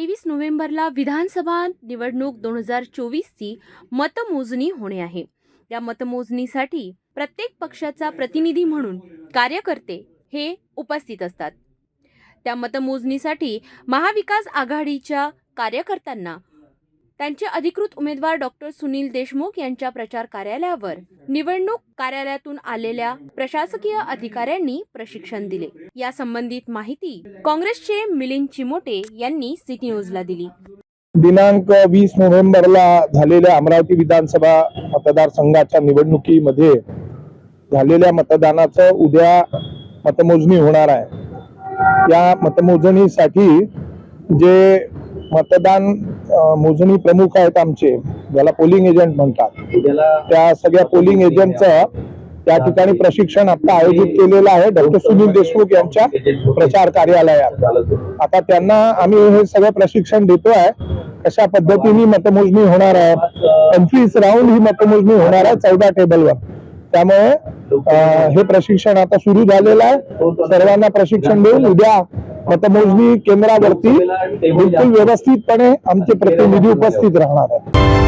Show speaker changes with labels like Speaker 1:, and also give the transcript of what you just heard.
Speaker 1: तेवीस नोव्हेंबरला विधानसभा निवडणूक दोन हजार चोवीसची मतमोजणी होणे आहे. या मतमोजणीसाठी प्रत्येक पक्षाचा प्रतिनिधी म्हणून कार्यकर्ते हे उपस्थित असतात. त्या मतमोजणीसाठी महाविकास आघाडीच्या कार्यकर्त्यांना त्यांचे अधिकृत उमेदवार डॉक्टर सुनील देशमुख यांच्या प्रचार कार्यालयावर निवडणूक कार्यालयातून आलेल्या प्रशासकीय अधिकाऱ्यांनी प्रशिक्षण दिले. या संबंधित माहिती काँग्रेसचे मिलिंद चिमोटे यांनी सिटी न्यूजला दिली.
Speaker 2: दिनांक वीस नोव्हेंबरला झालेल्या अमरावती विधानसभा मतदारसंघाच्या निवडणुकीमध्ये झालेल्या मतदानाचं उद्या मतमोजणी होणार आहे. या मतमोजणीसाठी जे मतदान मोजणी प्रमुख आहेत आमचे ज्याला पोलिंग एजंट म्हणतात. त्या सगळ्या पोलिंग एजंटचं त्या ठिकाणी प्रशिक्षण आता आयोजित केलेलं आहे. डॉक्टर सुनील देशमुख यांच्या प्रचार कार्यालयात. आता त्यांना आम्ही हे सगळं प्रशिक्षण देतोय. कशा पद्धतीने मतमोजणी होणार आहे? पंचवीस राऊंड ही मतमोजणी होणार आहे चौदा टेबलवर त्यामुळे हे प्रशिक्षण आता सुरू झालेलं आहे. सर्वांना प्रशिक्षण देऊन उद्या मतमोजणी केंद्रावरती बिलकुल व्यवस्थितपणे आमचे प्रतिनिधी उपस्थित राहणार आहेत.